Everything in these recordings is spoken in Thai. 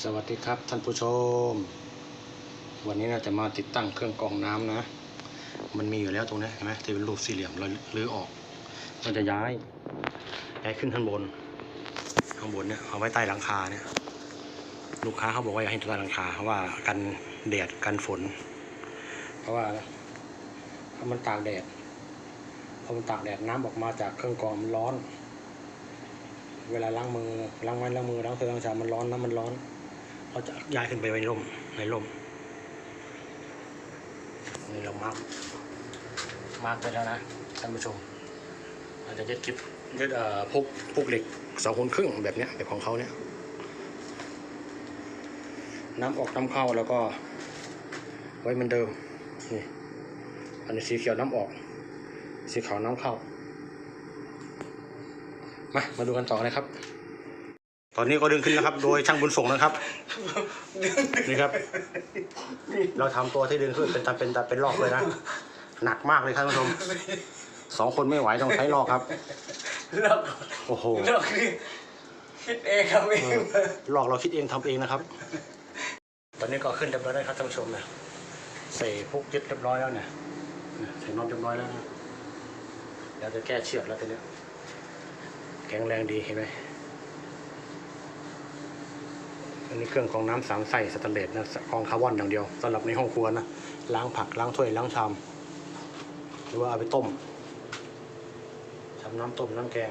สวัสดีครับท่านผู้ชม วันนี้เราจะมาติดตั้งเครื่องกรองน้ำนะ มันมีอยู่แล้วตรงนี้เห็นไหมที่เป็นรูปสี่เหลี่ยมเราลื้อออกมันจะย้ายย้ายขึ้นข้างบน ข้างบนเนี่ยเอาไว้ใต้หลังคาเนี่ย ลูกค้าเขาบอกว่าอยากให้ใต้หลังคาเพราะว่ากันแดดกันฝน เพราะว่าถ้ามันตากแดดพอมันตากแดดน้ำออกมาจากเครื่องกรองมันร้อนเวลาล้างมือล้างไม้ล้างมือล้างเสื้อล้างชามมันร้อนน้ำมันร้อน เราจะย้ายขึ้นไปไว้ในร่มในร่มนี่เรามาร์กมาร์กไปแล้วนะท่านผู้ชมเราจะยึดคลิปยึดเอ่อพวกพวกเหล็กสองคนครึ่งแบบเนี้ยแบบของเขาเนี่ยน้ำออกน้ำเข้าแล้วก็ ไว้เหมือนเดิมนี่อันนี้สีเขียวน้ำออก สีขาวน้ำเข้ามามาดูกันต่อเลยครับ ตอนนี้ก็ดึงขึ้นแล้วครับ โดยช่างบุญส่งนะครับ นี่ครับ เราทำตัวที่ดึงขึ้นเป็นตาเป็นตาเป็นลอกเลยนะ หนักมากเลยครับท่านผู้ชมสองคนไม่ไหวต้องใช้ลอกครับลิกโอ้โหลิกคือคิดเองครับเองลอกเราคิดเองทำเองนะครับ ตอนนี้ก็ขึ้นเรียบร้อยแล้วครับท่านผู้ชมนะใส่พวกยึดเรียบร้อยแล้วเนี่ยใส่น็อตเรียบร้อยแล้วนะเดี๋ยวจะแก้เชือกแล้วทีนี้แข็งแรงดีเห็นไหม อันนี้เครื่องกรองน้ำสามใส่สแตนเลสนะกองคาร์บอนอย่างเดียวสำหรับในห้องครัวนะล้างผักล้างถ้วยล้างชามหรือว่าเอาไปต้มทำน้ำต้มน้ำแกง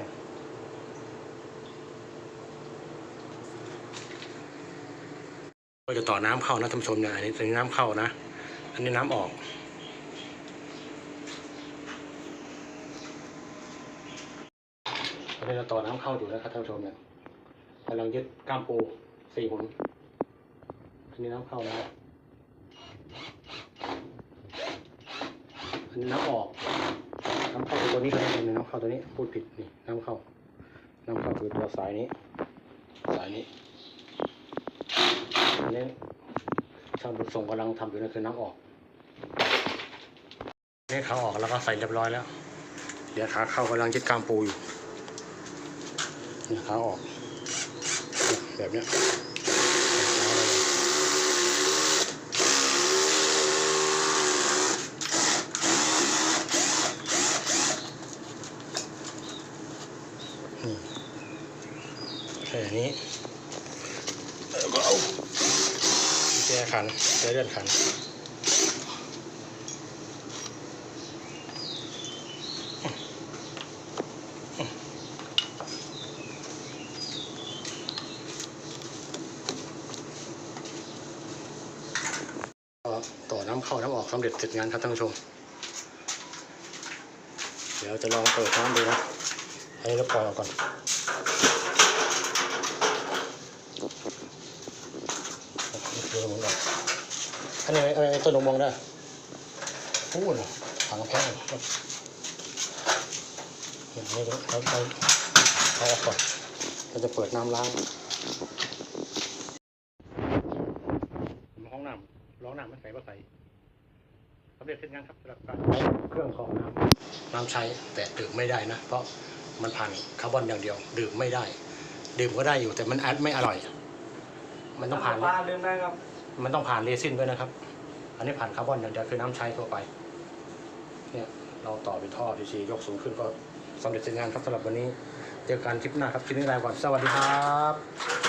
ก็จะต่อน้ำเข้านะท่านผู้ชมเนี่ยอันนี้เป็นน้ำเข้านะ อันนี้น้ำออกตอนนี้เราต่อน้ำเข้าอยู่นะครับท่านผู้ชมเนี่ยกำลังยึดก้ามปู สี่หุนอันนี้น้ำเข้านะอันนี้น้ำออก น้ำเข้าตัวนี้เลยนี่น้ำเข้าตัวนี้ พูดผิดนี่น้ำเข้า น้ำเข้าคือตัวสายนี้ สายนี้อันนี้ช่างบุญส่งกำลังทำอยู่นั่นคือน้ำออกนี่ขาออกแล้วก็ใส่เรียบร้อยแล้ว เดี๋ยวขาเข้ากำลังยึดกามปูอยู่นี่ขาออก แบบเนี้ยแค่นี้แล้วก็เอาแจขันแจเลื่อนขัน ก็ต่อน้ำ เข้าน้ำออกสำเร็จเสร็จงานครับท่านผู้ชม เดี๋ยวจะลองเปิดน้ำดูนะให้เราปล่อยออกก่อน อันนี้ไอ้ไอ้ต้นนมองได้พูดถังแพ้งอย่างนี้เราเราเอาออกก่อนเราจะเปิดน้ำล้างห้องน้ำร้องน้ำไม่ใส่ก็ใส่สำเร็จเสร็จงานครับสำหรับการใช้เครื่องกรองน้ำน้ำใช้แต่ดื่มไม่ได้นะ เพราะมันผ่านคาร์บอนอย่างเดียว ดื่มไม่ได้ ดื่มก็ได้อยู่แต่มันไม่อร่อย มันต้องผ่านปลาดื่มได้ครับ มันต้องผ่านเรซินด้วยนะครับ อันนี้ผ่านคาร์บอนอย่างเดียวคือน้ำใช้ทั่วไปเนี่ยเราต่อเป็นท่อพีซียกสูงขึ้นก็สำเร็จเสร็จงานครับสำหรับวันนี้เจอกันคลิปหน้าครับคลิปนี้ลาไปก่อนสวัสดีครับ